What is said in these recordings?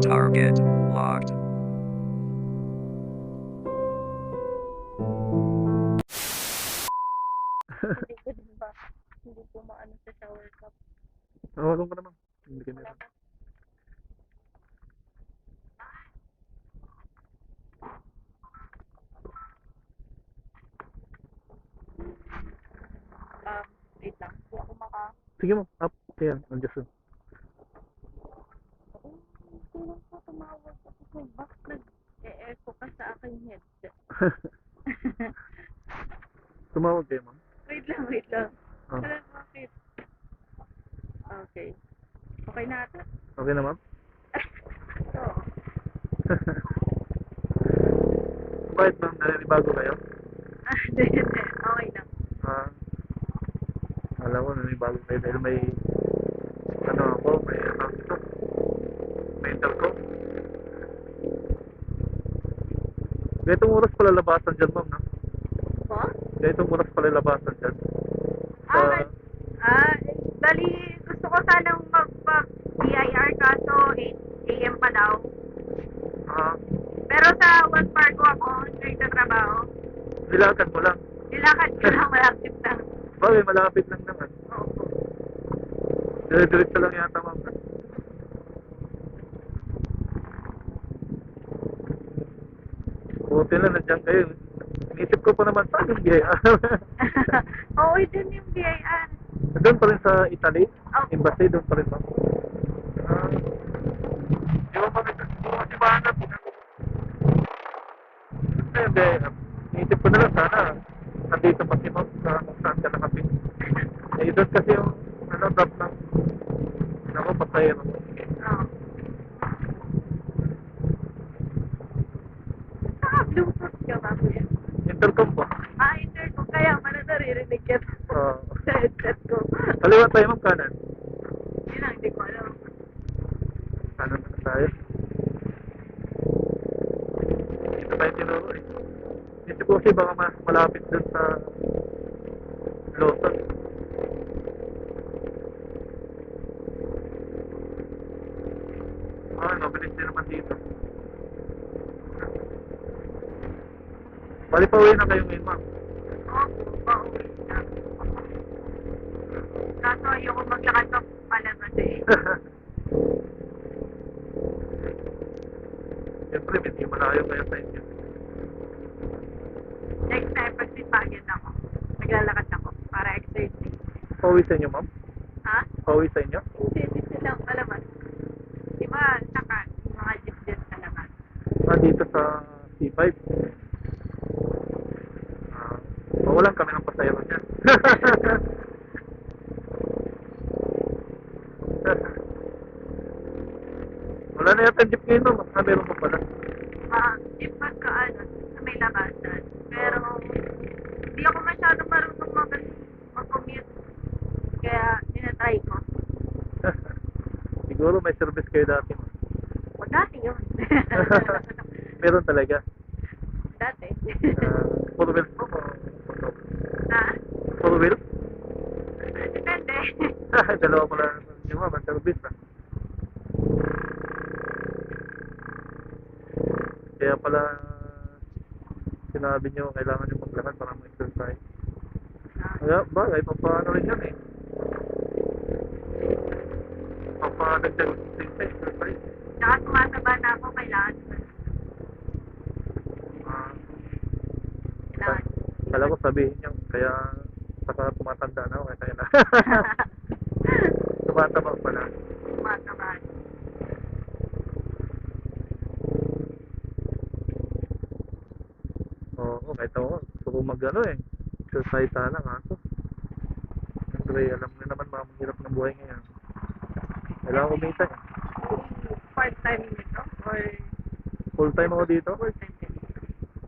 Target locked. Hindi ko din ba? Hindi ko maano sa shower cup. Nawalong ka naman. Hindi ka meron. Um, wait lang. Hindi ako maka... Sige mo, up. Kaya, nandiyan siya. Oh, kailan ko sa box nag-e-echo ka sa aking headset. Tumawag kayo, ma'am. wait lang, wait lang. Ah, Alam bakit? Okay. Okay na ata? okay na, ma'am? Oo. Bakit, ma'am? Naninibago kayo? Ah, hindi. Okay lang. Ah, alam ko, naninibago kayo dahil may, ano ako, may, ano ito, mental Ganitong oras pala labasan dyan, ma'am, no? Po? Ganitong oras pala labasan dyan. Ah, Sa- right. ah, dali, gusto ko sanang mag-BIR kaso 8 a.m. pa daw. Ah, Pero sa West Fargo ako, straight na trabaho. nilakan mo lang. Nilakad ko lang malapit lang. Bagay, malapit lang naman. Oo. Dire-diretso lang yata, ma'am. Buti na, nandiyan kayo. Inisip ko pa naman, saan yung gaya? Oo, dun yung BIR. doon pa rin sa Italy? Opo. Embassy, doon pa rin ba? Ah. Di ba kami, di ba hanap? Inisip ko na lang, sana, nandito pa si ma'am sa kung saan ka nakapit. Eh, doon kasi yung, ano, drop ng, ako, pasayero. Oo. Saka Bluetooth ka ba, kuya? Intercom po. Ah, intercom. Kaya pala naririnig ka Oo. sa headset ko. Kaliwa tayo, ma'am, kanan. Yun lang, hindi ko alam. Kanan na tayo. Dito tayo tinuro eh. Dito po kasi baka mas malapit dun sa Lawson. Ah, mabilis din naman dito. Bali pa uwi na kayo ngayon, ma'am. Oo, pauwi na. Kaso ayoko maglakad pa palabas eh. Siyempre, hindi malayo kayo sa inyo. Next time, pag sipagin ako, naglalakad ako para exercise. Pauwi sa inyo, ma'am? Ha? Pauwi sa inyo? Hindi, hindi silang palabas. Di ba, saka, mga jeep din sa labas. Ah, dito sa C5. Ah, mawalan kami ng pasayro niyan. Wala na yata jeep ngayon, no? Ah, meron pa pala. Ah, jeep pagka ano, sa may labasan. Pero, hindi ako masyado marunong mag mag-commute. Kaya, tinatry ko. Siguro may service kayo dati. O, dati yun. meron talaga. dati. Ah, four wheels po. Wheels? depende. Dalawa pala yung mga service. Ah. Kaya pala sinabi nyo kailangan nyo maglakad para mag-exercise. Kaya bagay, papaano rin yan eh. Papadagdag din sa exercise. Tsaka tumataba na ako, kailangan. Ah, Kailangan. kala ko sabihin nyo, kaya saka tumatanda na ako, kaya na. Tumataba pala. tumataba. Oo, kahit ako, gusto ko mag ano eh. Exercise sana kaso. Siyempre, alam mo naman mga mahirap ng buhay ngayon. Kailangan kumita eh. Part-time nito? Or Full time ako dito. full-time din?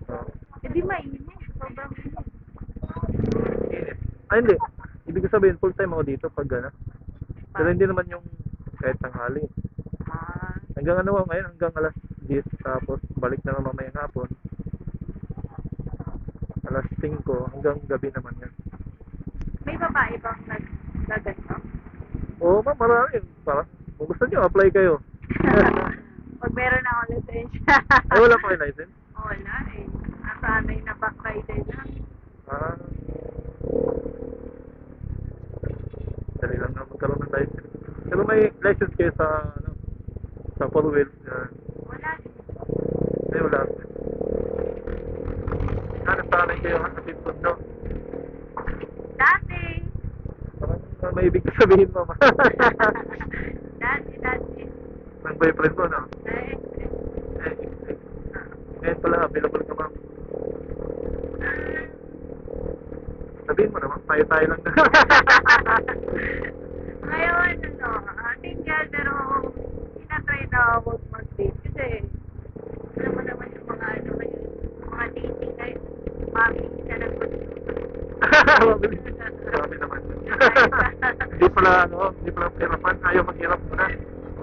Oo. Eh di mainit. Sobrang init. Init. Ay hindi. Ibig ko sabihin, full time ako dito pag ano. Pero hindi naman yung kahit tanghali. Ah, Hanggang ano ako ngayon, hanggang alas 10. Tapos balik na naman mamayang hapon. Alas 5 hanggang gabi naman yan. may babae bang nag naganto? Oo, ma'am, marami. Para, kung gusto nyo, apply kayo. Pag meron na akong lisensya. Ay, wala pa kayo license? Wala eh. Nasanay na back rider na. Ah. Dali lang na magkaroon ng license. Pero may license kayo sa, ano, sa four wheels. Uh, Wala ay, wala. Ano, sanay kayo hatid po, no? Dati. Parang may ibig sabihin mo, dati, dati. ng boyfriend mo, no? Eh, eh. Eh, ngayon pala, available ka, ma'am. Sabihin mo naman, tayo-tayo lang. Ngayon, ano, single, pero tinatry na ako mag-date. Kasi, alam mo naman yung mga, ano, ngayon, mga dating ngayon, mami, siya ng Mabilis. Grabe naman. Hindi pala, ano, hindi pala pirapan. Ayaw maghirap muna.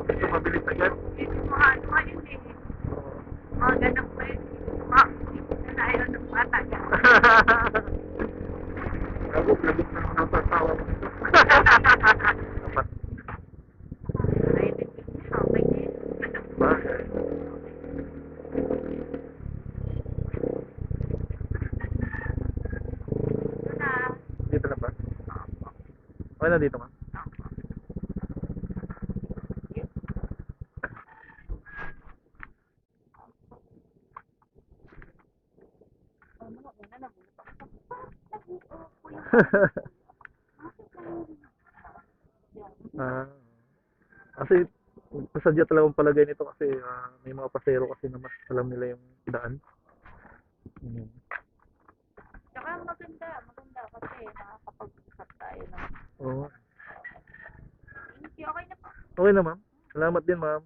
Gusto mabilis agad. Yung mga, ano, ngayon eh, mga ganang pa yun. Mga, na ayaw ng bata. Ako, labot na naman sa tawa mo. Dapat Ay, okay din. bagay. Ito na. Dito na ba? Okay na dito, ma'am. Ah. kasi pasadya talagang palagay nito kasi ah, may mga pasero kasi na mas alam nila yung daan. Mm. Tsaka maganda, maganda kasi tayo ng Oo. Thank you. Okay na po. Okay na, ma'am. Salamat din, ma'am.